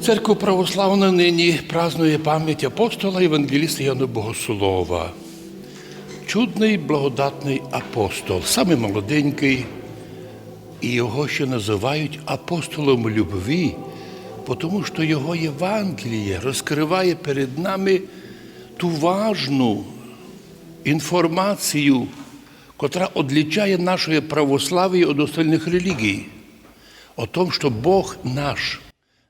Церква православна нині празнує пам'ять апостола Євангеліста Яна Богослова. Чудний благодатний апостол, саме молоденький, і його ще називають апостолом любві, тому що його Євангеліє розкриває перед нами ту важну інформацію, котра одлічає наше православ'я від остальних релігій. О том, що Бог наш,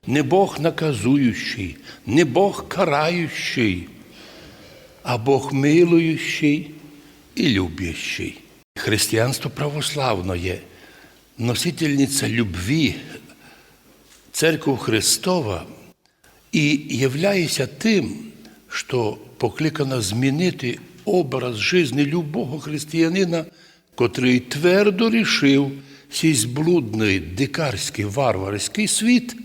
не Бог наказуючий, не Бог караючий, а Бог милуючий і любящий. Християнство православне, носительниця любві, Церква Христова і являється тим, що покликана змінити образ житті любого християнина, котрий твердо рішив сій зблудний дикарський варварський світ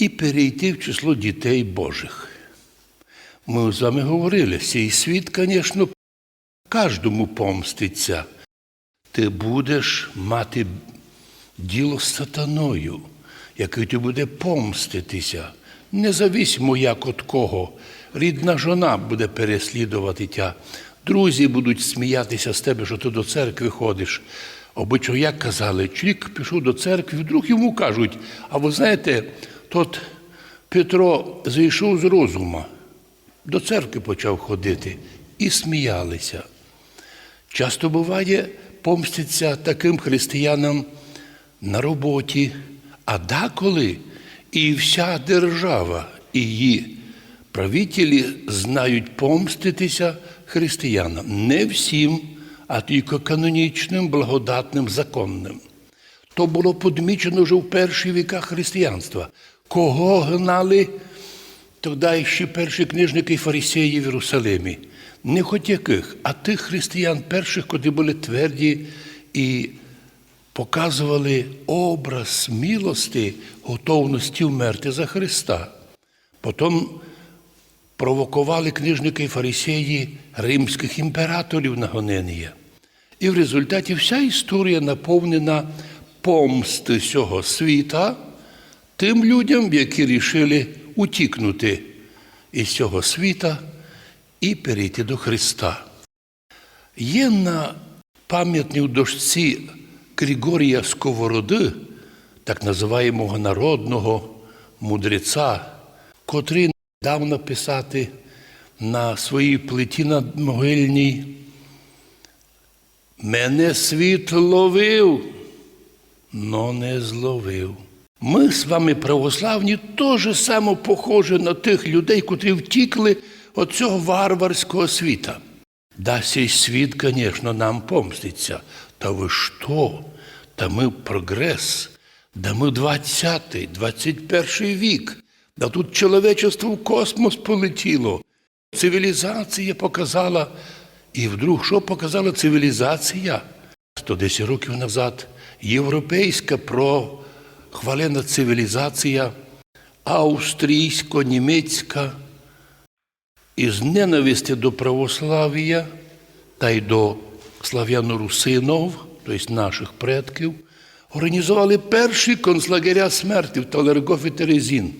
і перейти в число дітей Божих. Ми з вами говорили, цей світ, звісно, кожному помститься. Ти будеш мати діло з сатаною, який ти буде помститися. Независимо як от кого. Рідна жона буде переслідувати тя. Друзі будуть сміятися з тебе, що ти до церкви ходиш. Обично, як казали, чоловік пішов до церкви, вдруг йому кажуть, а ви знаєте, тот Петро зайшов з розума, до церкви почав ходити і сміялися. Часто буває, помститься таким християнам на роботі, а деколи і вся держава, і її правителі знають помститися християнам. Не всім, а тільки канонічним, благодатним, законним. То було подмічено вже в перші віка християнства. Кого гнали тоді ще перші книжники і фарисеї в Єрусалимі? Не хоч яких, а тих християн перших, котрі були тверді і показували образ милости, готовності вмерти за Христа. Потім провокували книжники і фарисеї римських імператорів на гонення. І в результаті вся історія наповнена помсти цього світа тим людям, які рішили утікнути із цього світа і перейти до Христа. Є на пам'ятній дошці Григорія Сковороди, так називаємого народного мудреця, котрий дав написати на своїй плиті над могильній. Мене світ ловив, но не зловив. Ми з вами, православні, теж само похожі на тих людей, котрі втікли від цього варварського світа. Да, цей світ, звісно, нам помститься. Та ви що? Та ми прогрес, да ми 20-й, 21 вік. Да тут чоловічество в космос полетіло. Цивілізація показала, і вдруг що показала цивілізація? 110 років назад європейська прохвалена цивілізація, австрійсько-німецька, із ненависті до православ'я та й до слав'яно-русинов, тобто наших предків, організували перші концлагеря смерті в Талергоф і Терезін.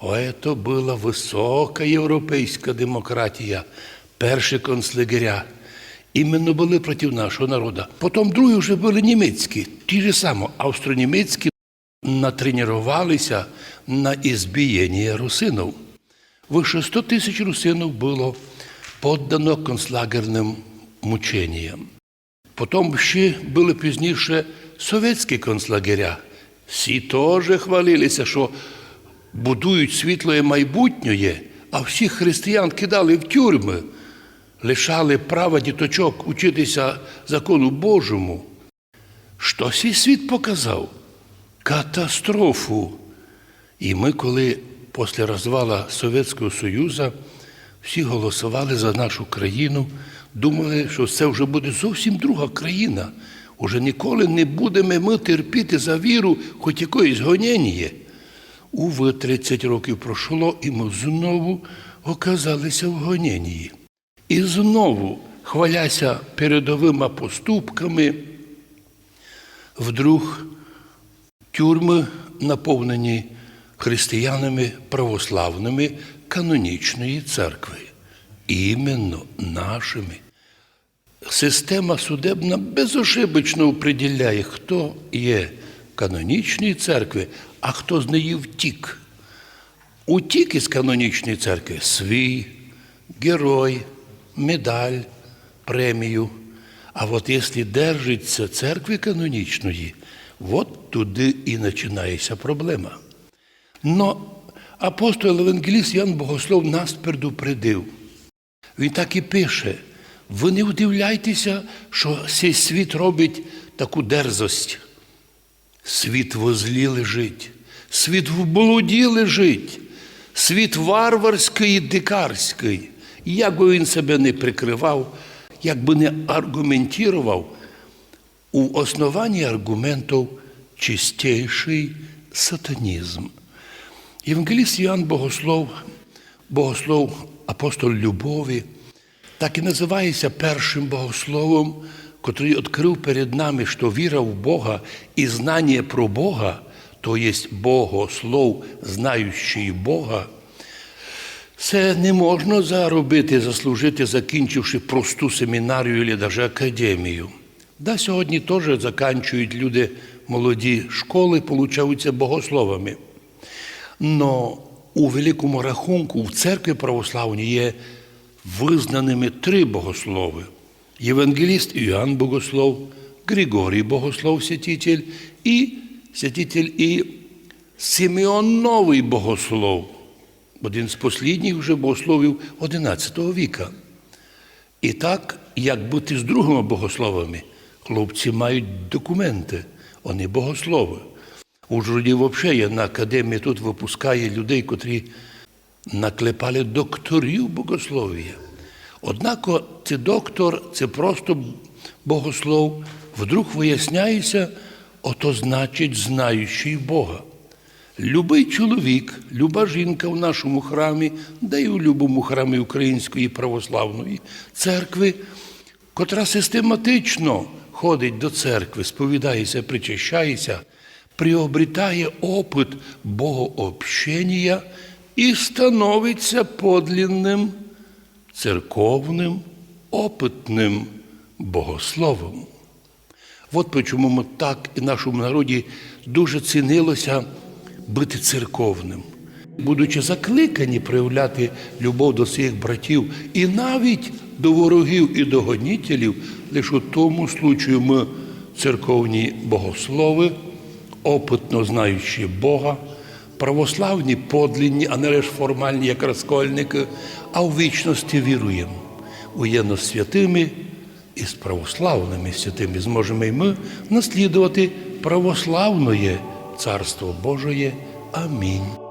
О, це була висока європейська демократія, перші концлагеря. Іменно були проти нашого народу. Потім другі вже були німецькі, ті ж самі, австро-німецькі натренувалися на ізбієння русинов. Вище 100 тисяч русинов було подано концлагерним мученням. Потім ще були пізніше совєтські концлагеря. Всі теж хвалилися, що будують світле майбутнє, а всіх християн кидали в тюрми, лишали права діточок учитися закону Божому. Що цей світ показав? Катастрофу. І ми, коли після розвалу Совєтського Союзу всі голосували за нашу країну, думали, що це вже буде зовсім друга країна. Уже ніколи не будемо ми терпіти за віру хоч якоїсь гонення. Уви 30 років пройшло, і ми знову оказалися в гоненні. І знову, хваляся передовими поступками, вдруг тюрми наповнені християнами православними канонічної церкви. Іменно нашими. Система судебна безошибочно определяє, хто є канонічної церкви, а хто з неї втік. Утік із канонічної церкви свій, герой, медаль, премію. А от якщо держиться церкви канонічної, от туди і починається проблема. Но апостол Евангеліст Ян Богослов нас предупредив. Він так і пише: ви не удивляйтеся, що цей світ робить таку дерзость. Світ в озлі лежить, світ в блуді лежить, світ варварський і дикарський. Як би він себе не прикривав, як би не аргументував, у основанні аргументів чистіший сатанізм. Євангеліст Іоанн Богослов, богослов, апостол любові, так і називається першим богословом, котрий відкрив перед нами, що віра в Бога і знання про Бога, то є богослов, знаючий Бога, це не можна заробити, заслужити, закінчивши просту семінарію або навіть академію. Да, сьогодні теж закінчують люди молоді школи, получаються богословами. Но у великому рахунку в церкві православній є визнаними три богослови: Євангеліст Іоанн Богослов, Григорій Богослов Святитель і святитель і Симеон Новий Богослов, один з послідніх вже богословів XI віка. І так, як бути з другими богословами, хлопці мають документи, вони богослови. У Жуді взагалі на академії тут випускає людей, котрі наклепали докторів богослов'я. Однако це доктор, це просто богослов, вдруг виясняється, ото значить знаючий Бога. Любий чоловік, люба жінка в нашому храмі, да й у любому храмі Української православної церкви, котра систематично ходить до церкви, сповідається, причащається, приобретає опит богообщення і становиться подлінним церковним опитним богословом. От чому ми так і нашому народі дуже цінилося бути церковним, будучи закликані проявляти любов до своїх братів і навіть до ворогів і до гонітелів, лише у тому случаю ми церковні богослови, опитно знаючи Бога, православні подлінні, а не лише формальні, як розкольники, а в вічності віруємо. Уєдно з святими і з православними святими зможемо і ми наслідувати православне Царство Божоє. Амінь.